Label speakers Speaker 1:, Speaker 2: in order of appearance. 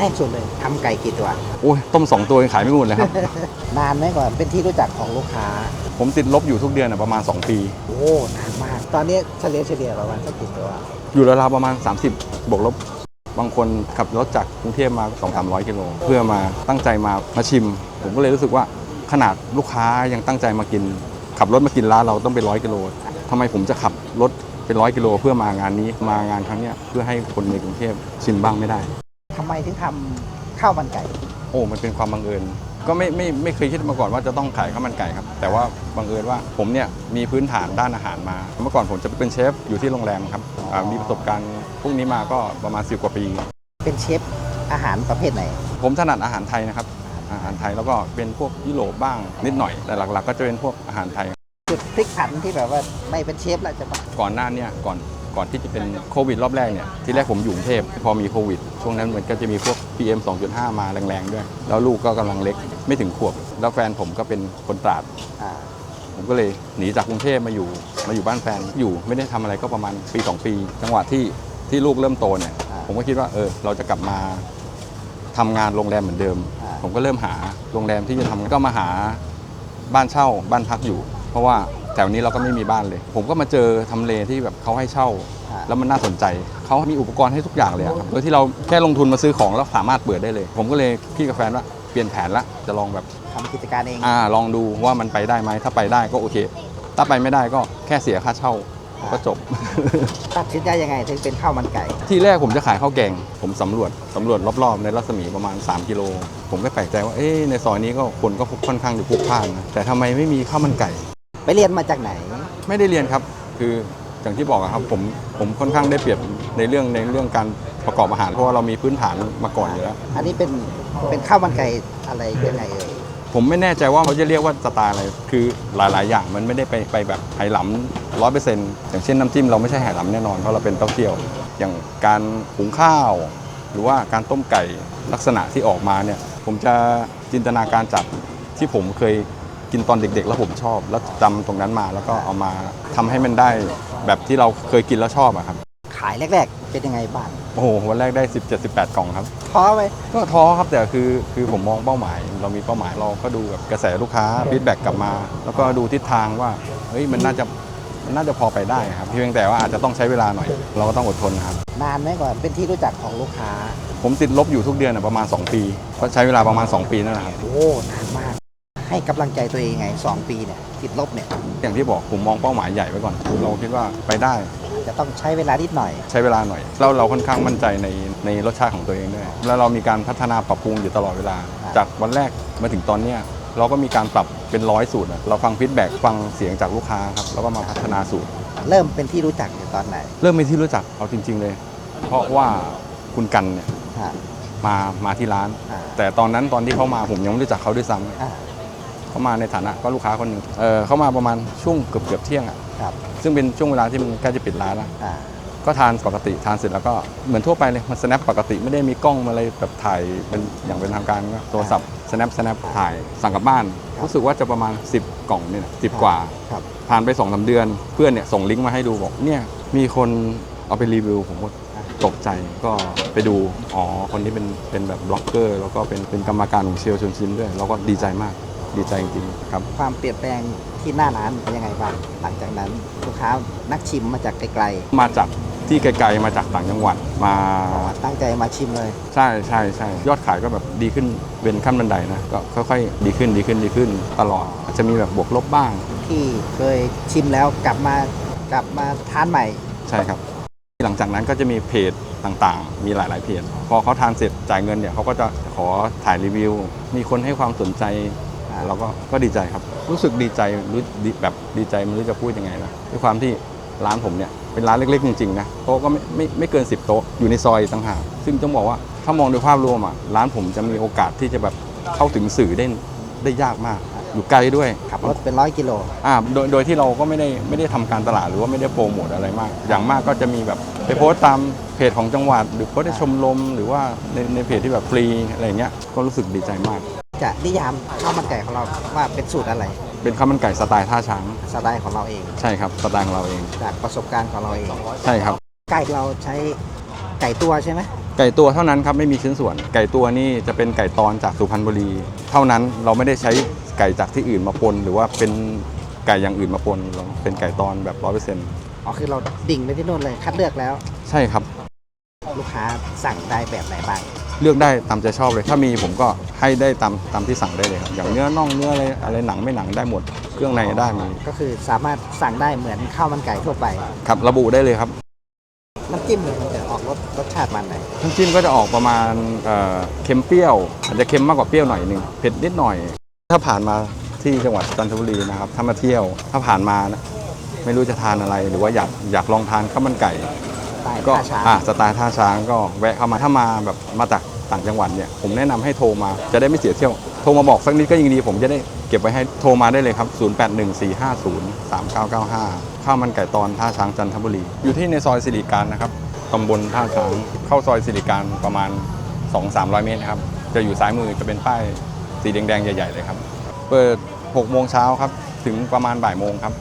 Speaker 1: รกสุดเลยทำไก่กี่ตัว
Speaker 2: โอ้ยต้มสองตัวยังขายไม่หมดเลยครับ
Speaker 1: นานไหมกว่าเป็นที่รู้จักของลูกค้า
Speaker 2: ผมติดลบอยู่ทุกเดือนอะประมาณ 2 ปี
Speaker 1: โอ้นานมาก ตอนนี้เฉลี่ยเฉลี่ยประมาณสักกี่ตัว
Speaker 2: อยู่ราวๆประมาณ 30 บวกลบ บางคนขับรถจากกรุงเทพมา 2 3 0 0กิโลเพื่อมาตั้งใจมามาชิม ผมก็เลยรู้สึกว่าขนาดลูกค้ายังตั้งใจมากิน ขับรถมากินร้านเราต้องเป็นร้อยกิโลทำไมผมจะขับรถเป็นร้อยกิโลเพื่อมางานนี้มางานครั้งเนี้ยเพื่อให้คนในกรุงเทพชิมบ้างไม่ได้
Speaker 1: ทำไมถึงทำข้าวมันไก่
Speaker 2: โอ้ มันเป็นความบังเอิญ ก็ไม่ไม่ไม่เคยคิดมาก่อนว่าจะต้องขายข้าวมันไก่ครับ แต่ว่าบังเอิญว่าผมเนี่ยมีพื้นฐานด้านอาหารมา เมื่อก่อนผมจะเป็นเชฟอยู่ที่โรงแรมครับอ่ามีประสบการณ์พวกนี้มาก็ประมาณ10กว่าปี
Speaker 1: เป็นเชฟอาหารประเภทไหน
Speaker 2: ผมถนัดอาหารไทยนะครับ อาหารไทยแล้วก็เป็นพวกยุโรปบ้างนิดหน่อย แต่หลัก ๆ ก็จะเป็นพวกอาหารไทย
Speaker 1: จุดพลิกผันที่แบบว่าไม่เป็นเชฟแล้วจะมา
Speaker 2: ก่อนหน้าเนี้ก่อน ก่อนที่จะเป็นโควิดรอบแรกเนี่ยที่แรกผมอยู่กรุงเทพพอมีโควิด ช่วงนั้นมันก็จะมีพวก PM 2.5 มาแรงๆด้วย แล้วลูกก็กำลังเล็กไม่ถึงขวบ แล้วแฟนผมก็เป็นคนตราด
Speaker 1: อ่า
Speaker 2: ผมก็เลยหนีจากกรุงเทพมาอยู่ มาอยู่บ้านแฟนอยู่ไม่ได้ทำอะไรก็ประมาณปี 2 ปี จังหวะที่ที่ลูกเริ่มโตเนี่ยผมก็คิดว่าเออเราจะกลับมาทำงานโรงแรมเหมือนเดิม ผมก็เริ่มหาโรงแรมที่จะทำก็มาหาบ้านเช่าบ้านพักอยู่ เพราะว่า แถวนี้เราก็ไม่มีบ้านเลย ผมก็มาเจอทำเลที่แบบเขาให้เช่า
Speaker 1: อ่า
Speaker 2: แล้วมันน่าสนใจ เขามีอุปกรณ์ให้ทุกอย่างเลยอะครับโดยที่เราแค่ลงทุนมาซื้อของแล้วสามารถเปิดได้เลย ผมก็เลยพี่กับแฟนว่าเปลี่ยนแผนละจะลองแบบ
Speaker 1: ทำกิจการเอง
Speaker 2: อ่าลองดูว่ามันไปได้ไหมถ้าไปได้ก็โอเค ถ้าไปไม่ได้ก็แค่เสียค่าเช่าก็จบ
Speaker 1: ตัดสินใจยังไงถึงเป็นข้าวมันไก่
Speaker 2: ที่แรกผมจะขายข้าวแกง ผมสำรวจสำรวจรอบๆ ในรัศมีประมาณ 3 กิโล ผมก็แปลกใจว่าเอ๊ะในซอยนี้ก็คนก็ค่อนข้างจะพลุกพล่านนะแต่ทำไมไม่มีข้าวมันไก่
Speaker 1: ไปเรียนมาจากไหน
Speaker 2: ไม่ได้เรียนครับคืออย่างที่บอกอะครับผมผมค่อนข้างได้เปรียบในเรื่องในเรื่องการประกอบอาหารเพราะว่าเรามีพื้นฐานมาก่อนอยู่แล้ว
Speaker 1: อันนี้เป็นเป็นข้าวมันไก่อะไรยังไงเอ่ย
Speaker 2: ผมไม่แน่ใจว่าเขาจะเรียกว่าสไตล์อะไร คือหลาย ๆ อย่างมันไม่ได้ไปไปแบบไหหลำร้อยเปอร์เซ็นต์อย่างเช่นน้ำจิ้มเราไม่ใช่ไหหลำแน่นอนเพราะเราเป็นเต้าเจี้ยว อย่างการหุงข้าว หรือว่าการต้มไก่ลักษณะที่ออกมาเนี่ย ผมจะจินตนาการจากที่ผมเคย กินตอนเด็ก ๆ แล้วผมชอบ แล้วจำตรงนั้นมาแล้วก็เอามาทำให้มันได้แบบที่เราเคยกินแล้วชอบอะครับ
Speaker 1: ขายแรก ๆ เป็นยังไงบ้าง
Speaker 2: โอ้โหวันแรกได้17 18กล่องครับ
Speaker 1: ท้อไหม
Speaker 2: ก็ท้อครับแต่คือคือผมมองเป้าหมาย เรามีเป้าหมายเราก็ดูแบบกระแสลูกค้าฟีดแบ็กกลับมา แล้วก็ดูทิศทางว่าเฮ้ยมันน่าจะมันน่าจะพอไปได้ครับเพียงแต่ว่าอาจจะต้องใช้เวลาหน่อย เราก็ต้องอดทนนะครับ
Speaker 1: นานไหมกว่าเป็นที่รู้จักของลูกค้า
Speaker 2: ผมติดลบอยู่ทุกเดือนอะประมาณ 2 ปี ก็ใช้เวลาประมาณ 2 ปีนั่นแหละครับ
Speaker 1: โอ้นานมาก ให้กำลังใจตัวเองไง 2 ปีเนี่ยติดลบเนี่ย
Speaker 2: อย่างที่บอกผมมองเป้าหมายใหญ่ไว้ก่อน เราคิดว่าไปได้
Speaker 1: จะต้องใช้เวลานิดหน่อย
Speaker 2: ใช้เวลาหน่อยแล้วเราค่อนข้างมั่นใจในในรสชาติของตัวเองด้วย แล้วเรามีการพัฒนาปรับปรุงอยู่ตลอดเวลา
Speaker 1: ครับ
Speaker 2: จากวันแรกมาถึงตอนเนี้ยเราก็มีการปรับเป็นร้อยสูตรอะเราฟังฟีดแบ็กฟังเสียงจากลูกค้าครับแล้วก็มาพัฒนาสูตร
Speaker 1: เริ่มเป็นที่รู้จักอยู่ตอนไหน
Speaker 2: เริ่มเป็นที่รู้จักเอาจริง ๆเลย เพราะว่าคุณกันเนี่ย
Speaker 1: อ่า
Speaker 2: มามาที่ร้าน
Speaker 1: อ่า
Speaker 2: แต่ตอนนั้นตอนที่เขามาผมยังไม่รู้จักเขาด้วยซ้
Speaker 1: อ่าำ
Speaker 2: เขามาในฐานะก็ลูกค้าคนหนึ่งเออเขามาประมาณช่วงเกือบเกือบๆเที่ยงอะ
Speaker 1: ครับ
Speaker 2: ซึ่งเป็นช่วงเวลาที่มันใกล้จะปิดร้านแล้ว
Speaker 1: อ่า
Speaker 2: ก็ทานปกติทานเสร็จแล้วก็เหมือนทั่วไปเลยมัน snap ปกติไม่ได้มีกล้องอะไรแบบถ่ายเป็นอย่างเป็นทางการก็โทรศัพท์ snap snap ถ่ายสั่งกลับบ้านรู้สึกว่าจะประมาณ 10 กล่องเนี่ยสิบกว่า
Speaker 1: ครับ
Speaker 2: ผ่านไป2อสเดือนเพื่อนเนี่ยส่งลิงก์มาให้ดูบอกเนี่ยมีคนเอาไปรีวิวผมก็ตกใจก็ไปดู อ๋อ คนนี้เป็นเป็นแบบบล็อกเกอร์ แล้วก็เป็นเป็นกรรมการของเชียวชวนชิมด้วยเราก็ดีใจมาก ดีใจจริงๆครับ
Speaker 1: ความเปลี่ยนแปลงที่หน้าร้านเป็นยังไงบ้างหลังจากนั้นลูกค้านักชิมมาจากไกล
Speaker 2: มาจากที่ไกลๆมาจากต่างจังหวัดมา
Speaker 1: ๆตั้งใจมาชิมเลย
Speaker 2: ใช่ใช่ใช่ยอดขายก็แบบดีขึ้นเป็นขั้นบันไดนะก็ค่อยๆดีขึ้นดีขึ้นดีขึ้นตลอดอาจจะมีแบบบวกลบบ้าง
Speaker 1: ที่เคยชิมแล้วกลับมากลับมาทานใหม่
Speaker 2: ใช่ครับ หลังจากนั้นก็จะมีเพจต่างๆ มีหลาย ๆ เพจ พอเขาทานเสร็จจ่ายเงินเนี่ยเขาก็จะขอถ่ายรีวิว มีคนให้ความสนใจอ่า เราก็ก็ดีใจครับ รู้สึกดีใจรู้ดีแบบดีใจไม่รู้จะพูดยังไงนะด้วยความที่ร้านผมเนี่ยเป็นร้านเล็กๆจริงๆนะโต๊ะก็ไม่ไม่ไม่เกิน 10 โต๊ะอยู่ในซอยต่างหากซึ่งต้องบอกว่าถ้ามองโดยภาพรวมอะร้านผมจะมีโอกาสที่จะแบบเข้าถึงสื่อได้ได้ยากมาก อยู่ไกลด้วย
Speaker 1: ขับรถเป็นร้อยกิโล
Speaker 2: อ่าโดยโดยที่เราก็ไม่ได้ไม่ได้ทำการตลาดหรือว่าไม่ได้โปรโมทอะไรมาก อย่างมากก็จะมีแบบไปโพสต์ตามเพจของจังหวัด หรือโพสต์ในชมรมหรือว่าในในเพจที่แบบฟรีอะไรอย่างเงี้ยก็รู้สึกดีใจมาก
Speaker 1: จะนิยามข้าวมันไก่ของเราว่าเป็นสูตรอะไร
Speaker 2: เป็นข้าวมันไก่สไตล์ท่าช้าง
Speaker 1: สไตล์ของเราเอง
Speaker 2: ใช่ครับสไตล์ของเราเอง
Speaker 1: จากประสบการณ์ของเราเอง
Speaker 2: ใช่ครับ
Speaker 1: ไก่เราใช้ไก่ตัวใช่ไหม
Speaker 2: ไก่ตัวเท่านั้นครับไม่มีชิ้นส่วน ไก่ตัวนี่จะเป็นไก่ตอนจากสุพรรณบุรี เท่านั้นเราไม่ได้ใช้ไก่จากที่อื่นมาปน หรือว่าเป็นไก่อย่างอื่นมาปนเราเป็นไก่ตอนแบบร้อยเปอร์เซ็นต์
Speaker 1: อ๋อคือเราดิ่งไปที่นู่นเลยคัดเลือกแล้ว
Speaker 2: ใช่ครับ
Speaker 1: ลูกค้าสั่งได้แบบไหนบ้าง
Speaker 2: เลือกได้ตามใจชอบเลย ถ้ามีผมก็ให้ได้ตามตามที่สั่งได้เลยครับอย่างเนื้อน่องเนื้ออะไรอะไรหนังไม่หนังได้หมด เครื่องในได้มี
Speaker 1: ก็คือสามารถสั่งได้เหมือนข้าวมันไก่ทั่วไป
Speaker 2: ครับระบุได้เลยครับ
Speaker 1: น้ำจิ้มเนี่ยมันจะออกรสรสชาติมันไหน
Speaker 2: น้ำจิ้มก็จะออกประมาณเอ่อเค็มเปรี้ยว อาจจะเค็มมากกว่าเปรี้ยวหน่อยหนึงเผ็ดนิดหน่อย ถ้าผ่านมาที่จังหวัดจันทบุรีนะครับถ้ามาเที่ยวถ้าผ่านมานะไม่รู้จะทานอะไรหรือว่าอยากอยากลองทานข้าวมันไก่
Speaker 1: ใต้
Speaker 2: ก็
Speaker 1: ท่าช้าง
Speaker 2: อะสไตล์ท่าช้างก็แวะเข้ามาถ้ามาแบบมาจากต่างจังหวัดเนี่ยผมแนะนำให้โทรมาจะได้ไม่เสียเที่ยว โทรมาบอกสักนิดก็ยิ่งดี ผมจะได้เก็บไว้ให้โทรมาได้เลยครับ 0814503995 ข้าวมันไก่ตอนท่าช้างจันทบุรี อยู่ที่ในซอยสิริการนะครับตำบลท่าช้างเข้าซอยสิริการประมาณ 2-300 เมตรนะครับจะอยู่ซ้ายมือจะเป็นป้ายสีแดงๆใหญ่ๆเลยครับ เปิด 6 โมงเช้าครับ ถึงประมาณบ่ายโมงครับ